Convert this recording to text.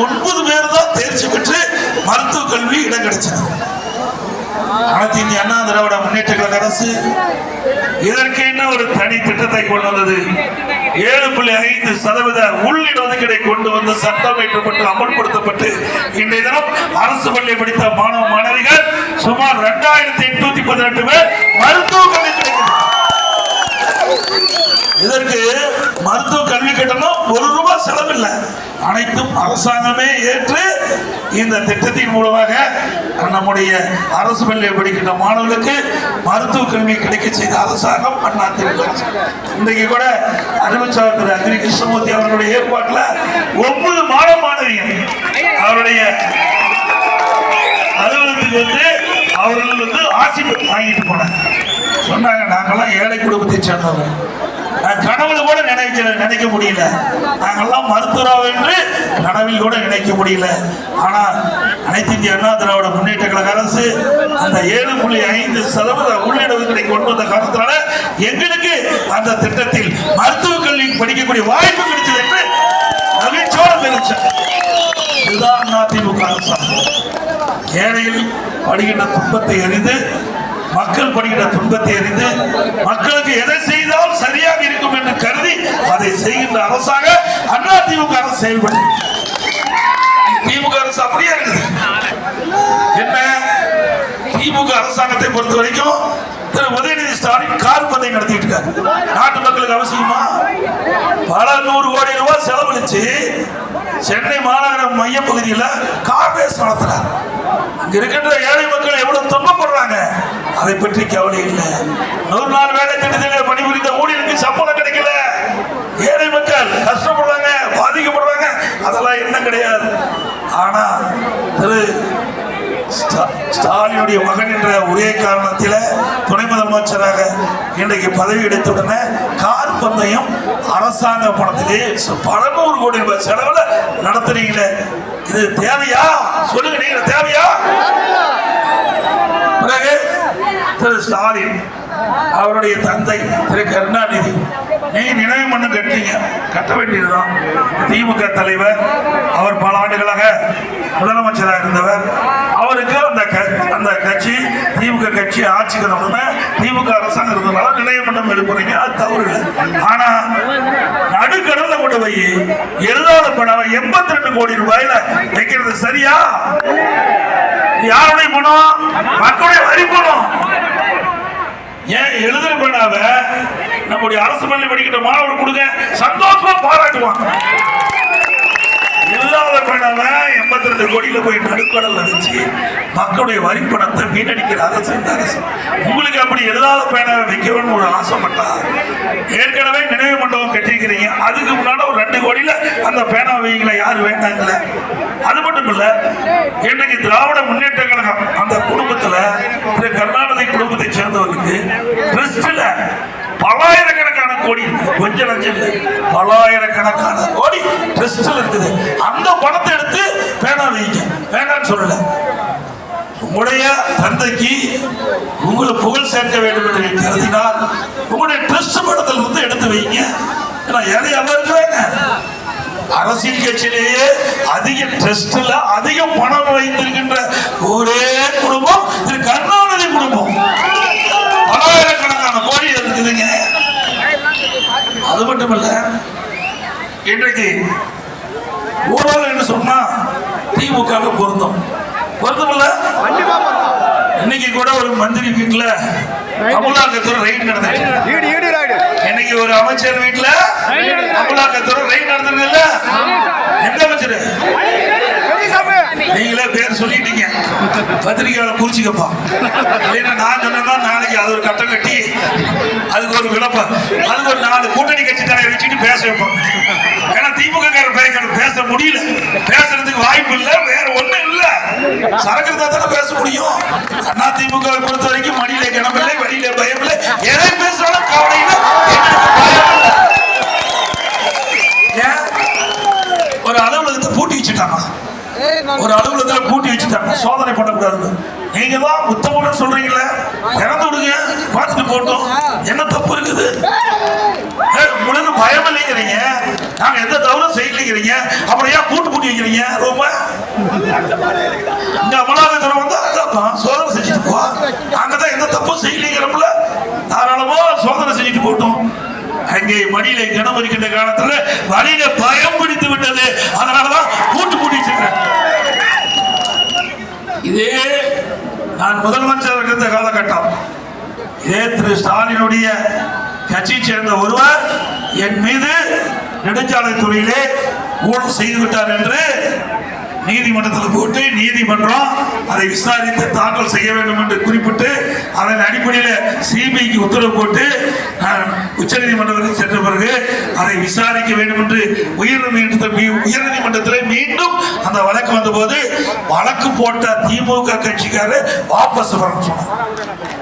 ஒன்பது பேர் தான் தேர்ச்சி பெற்று மருத்துவ கல்வி இடம் கிடைச்சது. அனைத்து இந்திய அண்ணா திராவிட முன்னேற்ற கழக அரசு இதற்கு என்ன ஒரு தனி திட்டத்தை கொண்டு வந்தது? ஏழு புள்ளி ஐந்து சதவீத உள்ளிடஒதுக்கீடை கொண்டு வந்து சட்டம் ஏற்றப்பட்டு அமல்படுத்தப்பட்டு இன்றைய தினம் அரசு பள்ளி படித்த மாணவ மாணவிகள் சுமார் இரண்டாயிரத்தி எட்நூத்தி பதினெட்டு பேர் மருத்துவ கல்வி கிடைக்கிறது. இதற்கு மருத்துவ கல்வி கட்டணம் ஒரு ரூபாய் செலவில்லை. அனைத்தும் அரசாங்கமே ஏற்று இந்த திட்டத்தின் மூலமாக நம்முடைய அரசு பள்ளியில் படிக்கின்ற மாணவர்களுக்கு மருத்துவ கல்வி கிடைக்க செய்த அரசாங்கம் அண்ணா திமுக இன்றைக்கு கூட அறிவிச்சாளர் திரு அக்னி கிருஷ்ணமூர்த்தி அவர்களுடைய ஏற்பாட்டில் ஒன்பது மாணவ மாணவியும் அவருடைய அலுவலகத்துக்கு வந்து அவர்கள் வந்து ஆசி வாங்கிட்டு போனாங்க. சொன்னாங்க நாங்களாம் ஏழை குடும்பத்தை சேர்ந்தவங்க. கனவுல கூட நினைக்க நினைக்க முடியல. நாங்கெல்லாம் மருத்துவராக என்று கனவில் கூட நினைக்க முடியல. ஆனா அனைத்து இந்திய அண்ணா திராவிட முன்னேற்ற கழக அரசு அந்த ஏழு புள்ளி ஐந்து சதவீத உள்ளிடவுகளை கொண்டு வந்த காரணத்தினால எங்களுக்கு அந்த திட்டத்தில் மருத்துவ கல்வி படிக்கக்கூடிய வாய்ப்பு கிடைச்சது என்று மகிழ்ச்சியோடு தெரிவிச்சேன். இதுதான் அதிமுக அரசாங்கம். ஏழையில் படுகின்ற துன்பத்தை அறிந்து மக்கள் படுகின்ற துன்பத்தை அறிந்து மக்கள் எதை செய்தால் சரியாக இருக்கும் என்று கருதி அதை செய்கின்ற அரசாக அண்ணா திமுக அரசு செயல்படும் திமுக அரசு அப்படியே இருக்குது என்ன? திமுக அரசாங்கத்தை பொறுத்த வரைக்கும் திரு உதயநிதி ஸ்டாலின் கார் பந்தயம் நடத்திட்டு இருக்காரு. நாட்டு மக்களுக்கு அவசியமா? பல நூறு கோடி ரூபாய் செலவழிச்சு சென்னை மாநகர மைய பகுதியில் கார் ரேஸ் நடத்துறாரு. அங்க இருக்கின்ற ஏழை மக்கள் எவ்வளவு துன்பப்படுறாங்க? அதை பற்றி கவலை இல்லை. நூறு நாள் வேலை திட்டத்தில் பணிபுரிந்த ஊழியருக்கு சம்பளம் கிடைக்கல. ஏழை மக்கள் கஷ்டம் பாதிக்கப்படுறாங்க அதெல்லாம் என்ன கிடையாது ஆனா திரு ஸ்டா- ஸ்டாலினுடைய மகன் என்ற ஒரே காரணத்தில துணை முதலமைச்சராக இன்றைக்கு பதவி எடுத்துடனே கார் பந்தயம் அரசாங்க பணத்திலே பல நூறு கோடி ரூபாய் செலவுல நடத்துறீங்களே இது தேவையா? சொல்லுங்க நீங்க தேவையா? பிறகு திரு ஸ்டாலின் அவருடைய தந்தை திரு கருணாநிதி நீ நினைவு மண்ணு கட்டிங்க கட்ட வேண்டியதுதான். திமுக தலைவர் அவர் பல ஆண்டுகளாக முதலமைச்சராக இருந்தவர் அவருக்கு அந்த க- அந்த கட்சி திமுக கட்சி ஆட்சிக்கு வந்தோடனே திமுக அரசாங்கம் இருந்ததுனால நினைவு மண்டம் எடுப்புறீங்க. அது தவறு இல்லை. ஆனா நடுக்கடல்ல கொண்டு போய் எழுதாத படம் எண்பத்தி ரெண்டு கோடி ரூபாயில வைக்கிறது சரியா? யாருடைய பணம்? மக்களுடைய வரி பணம். ஏன் எழுதுற பண்ணாத நம்முடைய அரசு பள்ளி படிக்கிற மாணவர் கொடுங்க. சந்தோஷமா பாராட்டுவாங்க இல்லாத பண்ணாத எண்பத்தி ரெண்டு கோடியில் போய் நடுக்கடல் வச்சு மக்களுடைய வரி பணத்தை வீணடிக்கிற அரசு இந்த அரசு. உங்களுக்கு அப்படி எழுதாத பேனாவை வைக்கணும்னு ஒரு ஆசைப்பட்டா ஏற்கனவே நினைவு மண்டபம் கட்டியிருக்கிறீங்க. அதுக்கு முன்னாடி ஒரு ரெண்டு கோடியில அந்த பேனா வைங்கள யார் வேண்டாங்கல்ல அது மட்டும் இல்லை இன்னைக்கு திராவிட முன்னேற்ற கழகம் அந்த குடும்பத்தில் திரு குடும்பத்தை சேர்ந்தவர்களுக்கு ட்ரஸ்ட்ல பலாயிரக்கணக்கான கோடி இருக்கு. கொஞ்சம் லட்சம் இல்லை பலாயிரக்கணக்கான கோடி ட்ரஸ்டில் இருக்குது. அந்த பணத்தை எடுத்து பேனா வைங்க. வேணாம்னு சொல்லல. உங்களுடைய தந்தைக்கு உங்களை புகழ் சேர்க்க வேண்டும் என்று கருதினால் உங்களுடைய ட்ரஸ்ட் படத்தில் இருந்து எடுத்து வைங்க. ஏன்னா ஏழை எல்லாம் இருக்கிறாங்க. அரசியல் கட்சியிலேயே அதிக ட்ரஸ்ட்ல அதிக பணம் வைத்திருக்கின்ற ஒரே குடும்பம் திரு கருணாநிதி குடும்பம். பலாயிரக்கணக்கான கோடி இருக்குதுங்க. அது மட்டும் இல்ல இன்றைக்கு ஊழல் என்று சொன்னா திமுக பொருந்தும். பொருந்தும். இல்ல இன்னைக்கு கூட ஒரு மந்திரி வீட்டுல அமலாக்கத்துறை ரைட் நடந்துச்சு. இன்னைக்கு ஒரு அமைச்சர் வீட்டுல அமலாக்கத்துறை ரைட் நடந்திருக்குல்ல எந்த அமைச்சர்? நீங்களே பேர் சொல்லிட்டீங்க. பத்திரிகையாளர் குறிச்சிக்கப்பா இல்லைன்னா நான் சொன்னா நாளைக்கு அது ஒரு கட்டம் கட்டி அதுக்கு ஒரு விளப்பம். அதுக்கு ஒரு நாலு கூட்டணி கட்சி தலைவர் வச்சுட்டு பேச வைப்போம். ஏன்னா திமுக காரர் பேச முடியல. பேசுறதுக்கு வாய்ப்பு இல்லை வேற ஒண்ணும் இல்ல. சரக்கு இருந்தா தானே பேச முடியும். அண்ணா திமுக பொறுத்த வரைக்கும் மடியில கிணமில்லை வழியில பயம் இல்லை எதை பேசுறாலும் கவலை இல்லை எங்களுக்கு பயம் இல்லை ஏன் ஒரு அலுவலகத்தை பூட்டி வச்சுட்டாங்க ஒரு அலுவலகத்துல பூட்டி சோதனை பண்ணக்கூடாது. நீங்க தான் உத்தமோட சொல்றீங்களே திறந்து விடுங்க பார்த்துட்டு போட்டோம் என்ன தப்பு இருக்குது? ஏய், உங்களுக்கு பயம் இல்லைங்கிறீங்க. நாங்க எந்த தவறும் செய்யலைங்கிறீங்க. அப்புறம் ஏன் கூட்டு கூட்டி வைக்கிறீங்க? ரொம்ப? இங்க அமலாக்கத்துறை வந்து அதான் சோதனை செஞ்சுட்டு போ. தான் எந்த தப்பும் செய்யலைங்கிறப்பல தாராளமா சோதனை செஞ்சுட்டு போட்டோம் அங்கே மடியில கிணம் இருக்கின்ற காலத்துல வழியில பயம் பிடித்து விட்டது. அதனாலதான் கூட்டு கூட்டி வச்சிருக்கேன் இதே நான் முதலமைச்சர் இருந்த காலகட்டம். இதே திரு ஸ்டாலினுடைய கட்சியை சேர்ந்த ஒருவர் என் மீது நெடுஞ்சாலைத்துறையிலே ஊழல் செய்துவிட்டார் என்று நீதிமன்றத்தில் போட்டு நீதிமன்றம் அதை விசாரித்து தாக்கல் செய்ய வேண்டும் என்று குறிப்பிட்டு அதன் அடிப்படையில் சிபிஐக்கு உத்தரவு போட்டு நான் உச்சநீதிமன்றத்தில் சென்ற பிறகு அதை விசாரிக்க வேண்டும் என்று உயர்நீதிமன்றத்தில் உயர்நீதிமன்றத்தில் மீண்டும் அந்த வழக்கு வந்தபோது வழக்கு போட்ட திமுக கட்சிக்காரர் வாபஸ் வரணும் சொன்னார்.